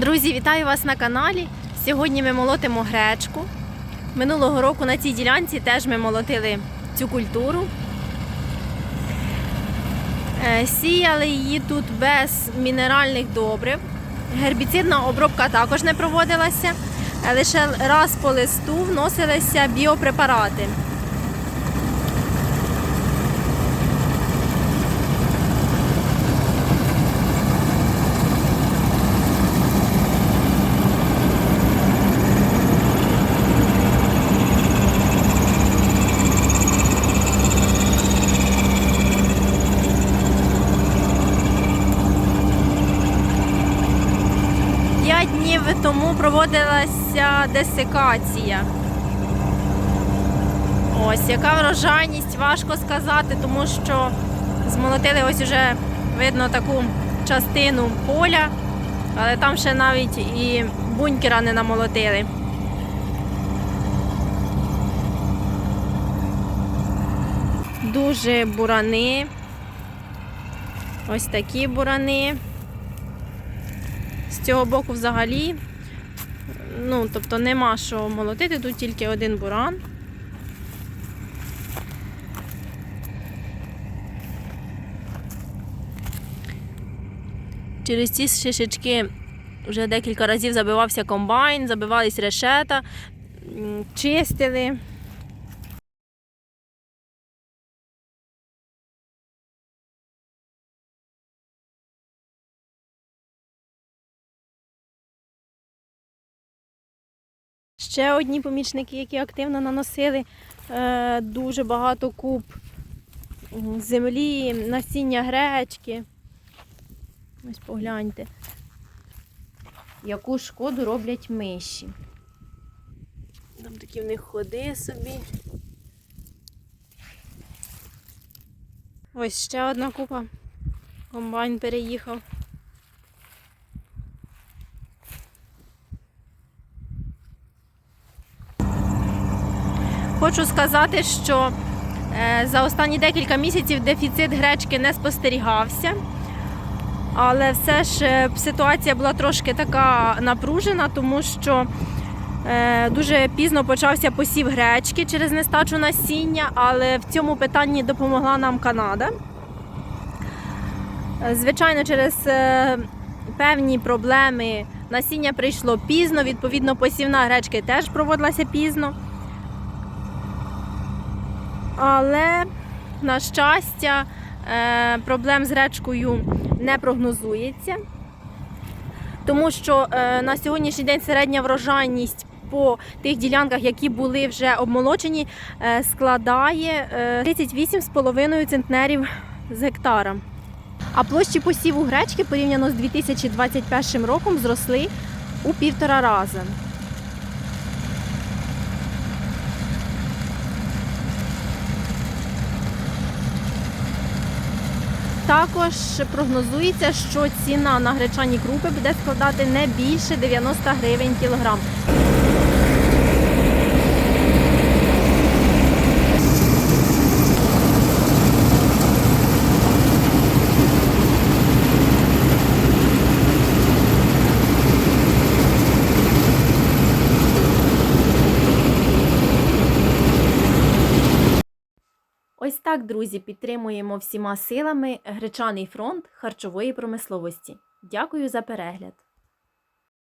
Друзі, вітаю вас на каналі. Сьогодні ми молотимо гречку. Минулого року на цій ділянці теж ми молотили цю культуру. Е, Сіяли її тут без мінеральних добрив. Гербіцидна обробка також не проводилася. Е, Лише раз по листу вносилися біопрепарати. П'ять днів тому проводилася десикація. Ось яка врожайність, важко сказати, тому що змолотили ось уже видно таку частину поля, але там ще навіть і бункера не намолотили. Дуже бурани. Ось такі бурани. З цього боку взагалі, ну, тобто нема що молотити, тут тільки один буран. Через ці шишечки вже декілька разів забивався комбайн, забивались решета, чистили. Ще одні помічники, які активно наносили е, дуже багато куб землі, насіння гречки. Ось погляньте, яку шкоду роблять миші. Там такі в них ходи собі. Ось ще одна купа. Комбайн переїхав. Хочу сказати, що е, за останні декілька місяців дефіцит гречки не спостерігався. Але все ж е, ситуація була трошки така напружена, тому що е, дуже пізно почався посів гречки через нестачу насіння, але в цьому питанні допомогла нам Канада. Звичайно, через певні проблеми насіння прийшло пізно, відповідно, посівна гречки теж проводилася пізно. Але, на щастя, е, проблем з гречкою не прогнозується, тому що е, на сьогоднішній день середня врожайність по тих ділянках, які були вже обмолочені, е, складає е, 38,5 центнерів з гектара. А площі посіву гречки порівняно з 2021 роком зросли у півтора рази. Також прогнозується, що ціна на гречані крупи буде складати не більше 90 гривень кілограм. Так, друзі, підтримуємо всіма силами гречаний фронт харчової промисловості. Дякую за перегляд!